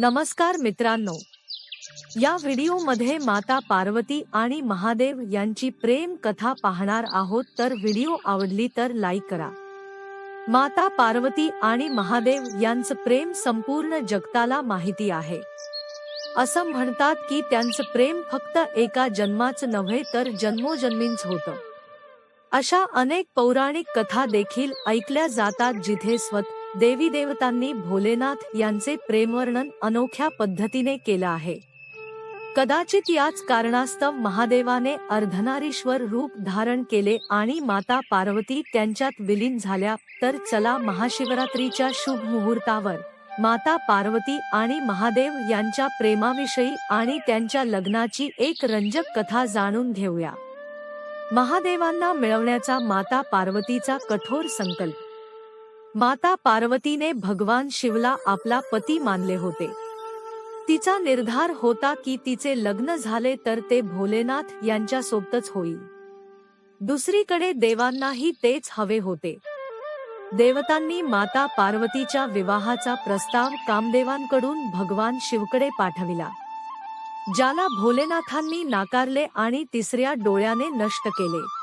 नमस्कार मित्रांनो. या व्हिडिओमध्ये माता पार्वती आणि महादेव यांची प्रेम कथा पाहणार आहोत तर व्हिडिओ आवडली तर लाईक करा. माता पार्वती आणि महादेव यांचं प्रेम संपूर्ण जगताला माहिती आहे. असं म्हणतात की त्यांचं प्रेम फक्त एका जन्माचं नव्हे तर जन्मोजन्मींच होतं. अशा अनेक पौराणिक कथा देखील ऐकल्या जातात जिथे स्वत देवी देवतांनी भोलेनाथ यांचे प्रेमवर्णन अनोख्या पद्धतीने केलं आहे. कदाचित याच कारणास्तव महादेवाने अर्धनारीश्वर रूप धारण केले आणि माता पार्वती त्यांच्यात विलीन झाल्या तर चला महाशिवरात्रीच्या शुभ मुहूर्तावर माता पार्वती आणि महादेव यांच्या प्रेमाविषयी आणि त्यांच्या लग्नाची एक रंजक कथा जाणून घेऊया. महादेवांना मिळवण्याचा माता पार्वतीचा कठोर संकल्प माता पार्वतीने भगवान शिवला आपला पती मानले होते. तिचा निर्धार होता की तिचे लग्न झाले तर ते भोलेनाथ यांच्या सोबतच होईल. दुसरीकडे देवांनाही तेच हवे होते. देवतांनी माता पार्वतीच्या विवाहाचा प्रस्ताव कामदेवांकडून भगवान शिवकडे पाठविला. ज्याला भोलेनाथांनी नाकारले आणि तिसऱ्या डोळ्याने नष्ट केले.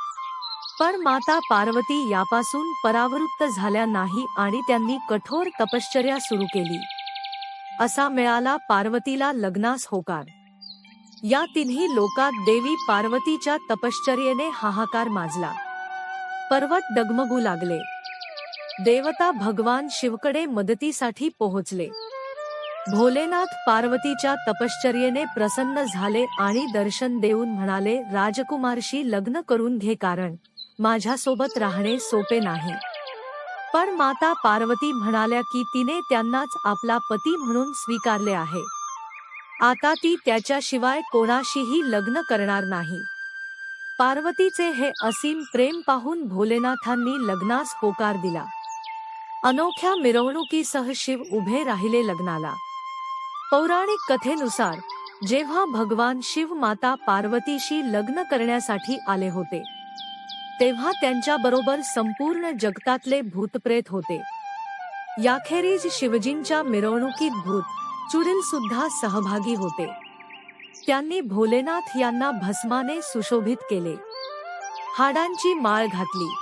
पण माता पार्वती यापासून परावृत्त झाल्या नाही आणि त्यांनी कठोर तपश्चर्या सुरू केली. असा मिळाला पार्वतीला लग्नास होकार. या तिन्ही लोकात देवी पार्वतीच्या तपश्चर्येने हाहाकार माजला. पर्वत डगमगू लागले. देवता भगवान शिवकडे मदतीसाठी पोहोचले. भोलेनाथ पार्वतीच्या तपश्चर्येने प्रसन्न झाले आणि दर्शन देऊन म्हणाले राजकुमारशी लग्न करून घे कारण माझ्यासोबत राहणे सोपे नाही. पण माता पार्वती म्हणाल्या की तिने त्यांनाच आपला पती म्हणून स्वीकारले आहे. आता ती त्याच्याशिवाय कोणाशीही लग्न करणार नाही. पार्वतीचे हे असीम प्रेम पाहून भोलेनाथांनी लग्नास होकार दिला. अनोख्या मिरवणुकीसह शिव उभे राहिले लग्नाला. पौराणिक कथेनुसार जेव्हा भगवान शिव माता पार्वतीशी लग्न करण्यासाठी आले होते तेव्हा त्यांच्या बरोबर संपूर्ण जगतातले भूतप्रेत होते. याखेरीज शिवजींच्या मिरवणुकीत भूत चुडील सुद्धा सहभागी होते. त्यांनी भोलेनाथ यांना भस्माने सुशोभित केले. हाडांची माळ घातली.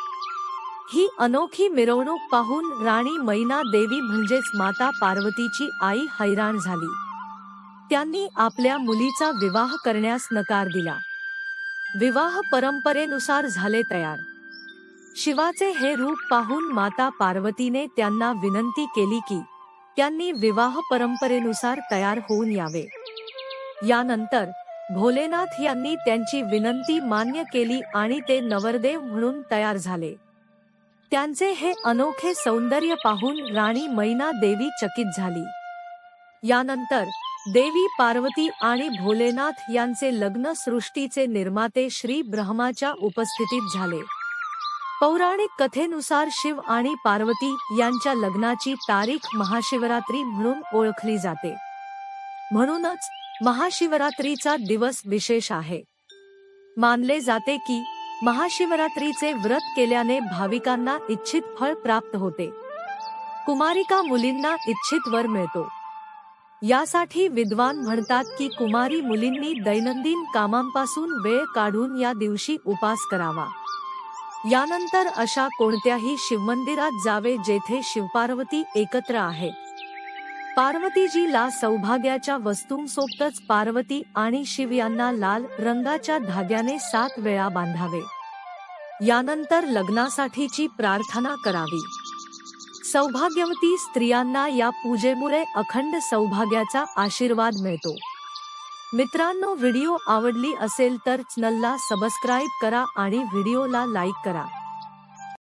ही अनोखी मिरवणूक पाहून राणी मैना देवी म्हणजेच माता पार्वतीची आई हैराण झाली. त्यांनी आपल्या मुलीचा विवाह करण्यास नकार दिला. विवाह परंपरेनुसार झाले तयार. शिवाचे हे रूप पाहून माता पार्वतीने त्यांना विनंती केली की त्यांनी विवाह परंपरेनुसार तयार होऊन यावे. यानंतर भोलेनाथ यांनी त्यांची विनंती मान्य केली आणि ते नवरदेव म्हणून तयार झाले. त्यांचे हे अनोखे सौंदर्य पाहून राणी मैना देवी चकित झाली. यानंतर देवी पार्वती आणि भोलेनाथ यांचे लग्न सृष्टीचे निर्माते श्री ब्रह्माच्या उपस्थितीत झाले. पौराणिक कथेनुसार शिव आणि पार्वती यांच्या लग्नाची तारीख महाशिवरात्री म्हणून ओळखली जाते. म्हणूनच महाशिवरात्रीचा दिवस विशेष आहे. मानले जाते की महाशिवरात्रीचे व्रत केल्याने भाविकांना इच्छित फळ प्राप्त होते. कुमारिका मुलींना इच्छित वर मिळतो. यासाठी विद्वान म्हणतात की कुमारी मुलींनी दैनंदिन कामांपासून वेळ काढून या दिवशी उपास करावा. यानंतर अशा कोणत्याही शिवमंदिरात जावे जेथे शिवपार्वती एकत्र आहेत पार्वतीजीला सौभाग्याच्या वस्तूंसोबतच पार्वती आणि शिव यांना लाल रंगाच्या धाग्याने सात वेळा बांधावे. यानंतर लग्नासाठीची प्रार्थना करावी. सौभाग्यवती स्त्रियांना या पूजेमुळे अखंड सौभाग्याचा आशीर्वाद मिळतो. मित्रांनो व्हिडिओ आवडली असेल तर चॅनलला सबस्क्राईब करा आणि व्हिडिओला लाईक करा.